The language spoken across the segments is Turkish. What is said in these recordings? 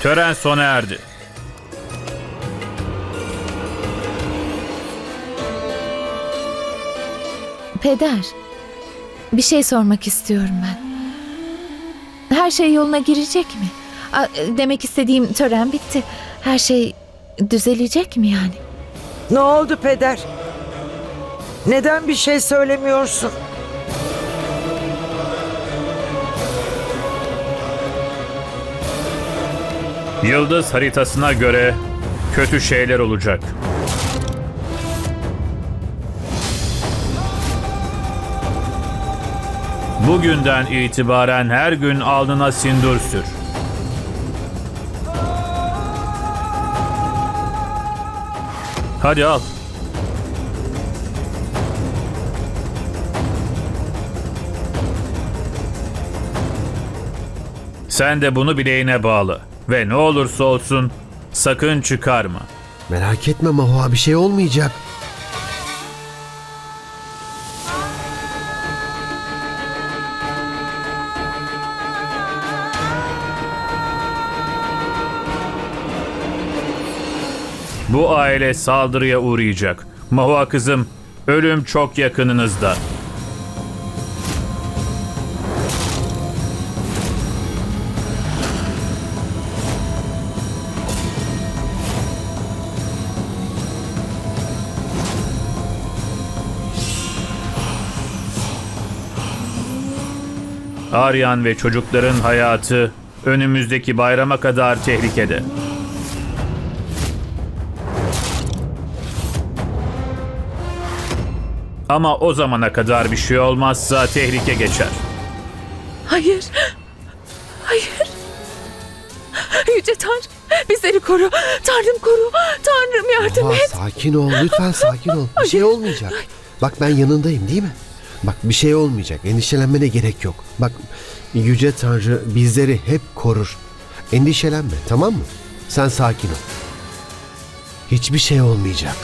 Tören sona erdi. Peder, bir şey sormak istiyorum ben. Her şey yoluna girecek mi? A, Demek istediğim tören bitti. Her şey düzelecek mi yani? Ne oldu peder? Neden bir şey söylemiyorsun? Yıldız haritasına göre kötü şeyler olacak. Bugünden itibaren her gün alnına sindur sür. Hadi al. Sen de bunu bileğine bağla ve ne olursa olsun sakın çıkarma. Merak etme Mahua bir şey olmayacak. Bu aile saldırıya uğrayacak. Mahua kızım, ölüm çok yakınınızda. Aryan ve çocukların hayatı önümüzdeki bayrama kadar tehlikede. Ama o zamana kadar bir şey olmazsa tehlike geçer. Hayır. Hayır. Yüce Tanrı bizleri koru. Tanrım koru. Tanrım yardım Mahua et. sakin ol lütfen sakin ol. Bir şey olmayacak. Bak ben yanındayım değil mi? Bak bir şey olmayacak. Endişelenmene gerek yok. Bak Yüce Tanrı bizleri hep korur. Endişelenme tamam mı? Sen sakin ol. Hiçbir şey olmayacak.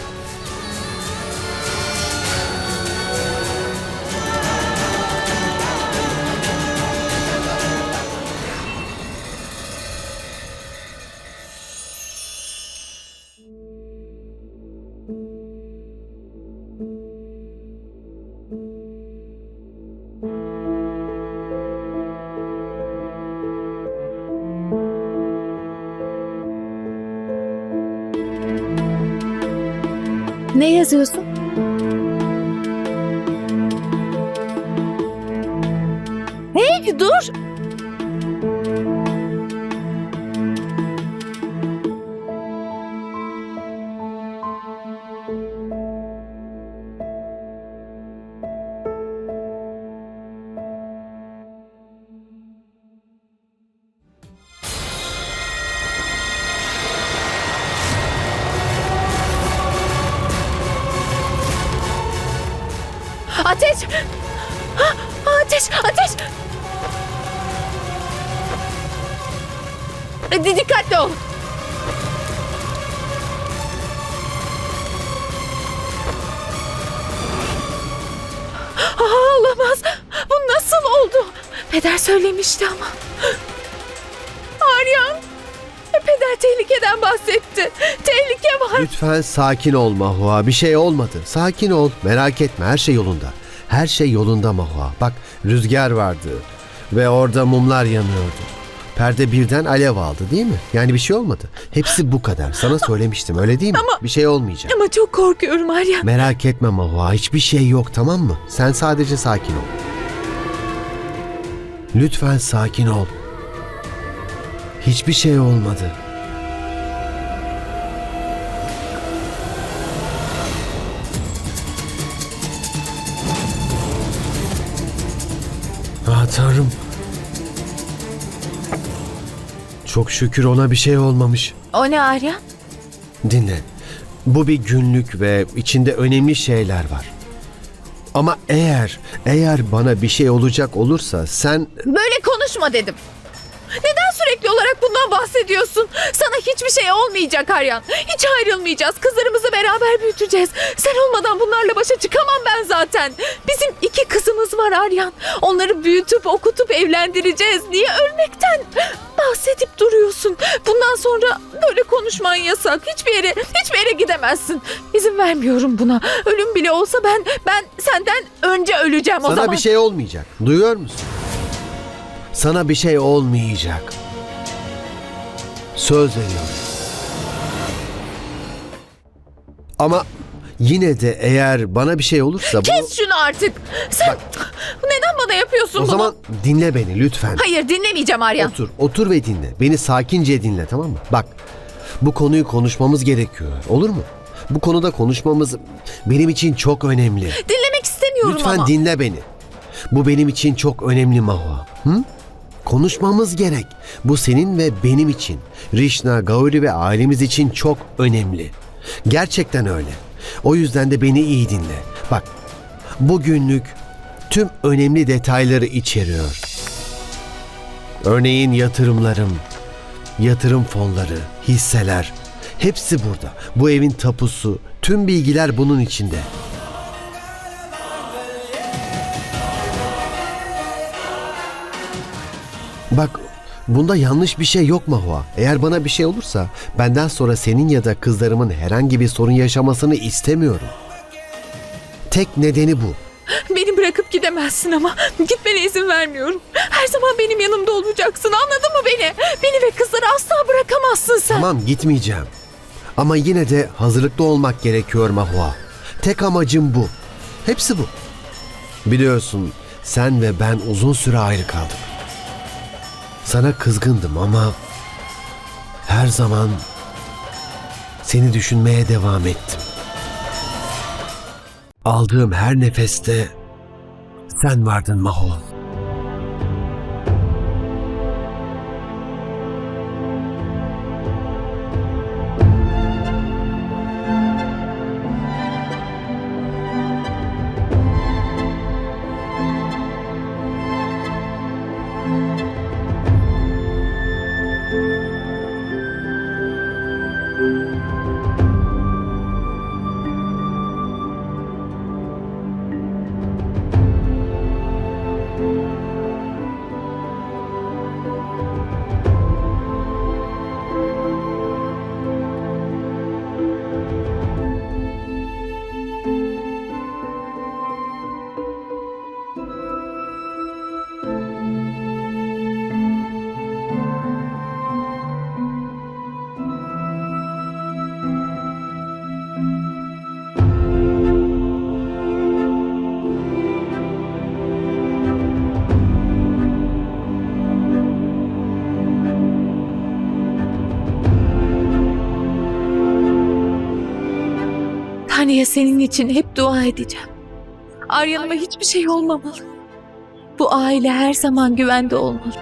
Ne yazıyorsun? Hey dur! Ateş! Ateş! Ateş! Di- Dikkatli ol. Olamaz. Bu nasıl oldu? Peder söylemişti ama. Aryan. e, Peder tehlikeden bahsetti. Tehlike var. Lütfen sakin ol Mahua. Bir şey olmadı. Sakin ol. Merak etme her şey yolunda. Her şey yolunda Mahua. Bak rüzgar vardı ve orada mumlar yanıyordu. Perde birden alev aldı değil mi? Yani bir şey olmadı. Hepsi bu kadar. Sana söylemiştim öyle değil mi? Ama- Bir şey olmayacak. Ama çok korkuyorum Aryan. Merak etme Mahua. Hiçbir şey yok tamam mı? Sen sadece sakin ol. Lütfen sakin ol. Hiçbir şey olmadı. Tanrım. Çok şükür ona bir şey olmamış. O ne Aryan? Dinle. Bu bir günlük ve içinde önemli şeyler var. Ama eğer, eğer bana bir şey olacak olursa sen Böyle konuşma dedim. Neden sürekli sürekli olarak bundan bahsediyorsun. Sana hiçbir şey olmayacak Aryan. Hiç ayrılmayacağız. Kızlarımızı beraber büyüteceğiz. Sen olmadan bunlarla başa çıkamam ben zaten. Bizim iki kızımız var Aryan. Onları büyütüp okutup evlendireceğiz diye ölmekten bahsedip duruyorsun. Bundan sonra böyle konuşman yasak. Hiçbir yere, hiçbir yere gidemezsin. İzin vermiyorum buna. Ölüm bile olsa ben ben senden önce öleceğim o Sana zaman. bir şey olmayacak. Duyuyor musun? Sana bir şey olmayacak. Söz veriyorum. Ama yine de eğer bana bir şey olursa bunu... Kes şunu artık. Sen neden bana yapıyorsun O bunu? zaman dinle beni lütfen. Hayır dinlemeyeceğim Aryan. Otur, otur ve dinle. Beni sakince dinle tamam mı? Bak, bu konuyu konuşmamız gerekiyor. Olur mu? Bu konuda konuşmamız benim için çok önemli. Dinlemek istemiyorum Lütfen ama. dinle beni. Bu benim için çok önemli Mahua. Hı? Konuşmamız gerek. Bu senin ve benim için. Rişna, Gauri ve ailemiz için çok önemli. Gerçekten öyle. O yüzden de beni iyi dinle. Bak, bugünlük tüm önemli detayları içeriyor. Örneğin yatırımlarım, yatırım fonları, hisseler. Hepsi burada. Bu evin tapusu, tüm bilgiler bunun içinde. Bak bunda yanlış bir şey yok Mahua. Eğer bana bir şey olursa benden sonra senin ya da kızlarımın herhangi bir sorun yaşamasını istemiyorum. Tek nedeni bu. Beni bırakıp gidemezsin ama gitmene izin vermiyorum. Her zaman benim yanımda olacaksın anladın mı beni? Beni ve kızları asla bırakamazsın sen. Tamam gitmeyeceğim. Ama yine de hazırlıklı olmak gerekiyor Mahua. Tek amacım bu. Hepsi bu. Biliyorsun sen ve ben uzun süre ayrı kaldık. Sana kızgındım ama her zaman seni düşünmeye devam ettim. Aldığım her nefeste sen vardın Mahua. Tanrı'ya senin için hep dua edeceğim. Aryan'ıma hiçbir şey olmamalı. Bu aile her zaman güvende olmalı.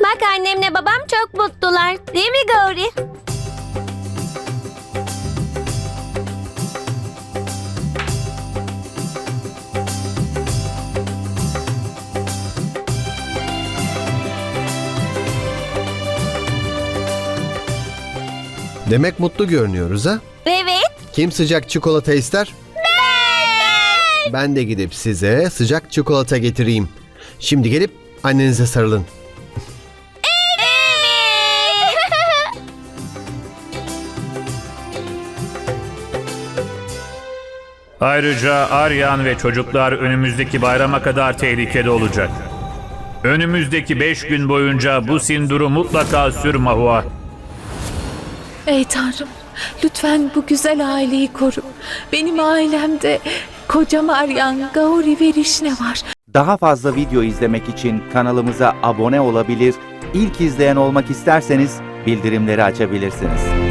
Bak annemle babam çok mutlular. Değil mi Gauri? Demek mutlu görünüyoruz ha? Evet. Kim sıcak çikolata ister? Ben! Ben de gidip size sıcak çikolata getireyim. Şimdi gelip annenize sarılın. Ayrıca Aryan ve çocuklar önümüzdeki bayrama kadar tehlikede olacak. Önümüzdeki beş gün boyunca bu sinduru mutlaka sür Mahua. Ey Tanrım, lütfen bu güzel aileyi koru. Benim ailemde kocam Aryan, Gauri ve Rişne var. Daha fazla video izlemek için kanalımıza abone olabilir, ilk izleyen olmak isterseniz bildirimleri açabilirsiniz.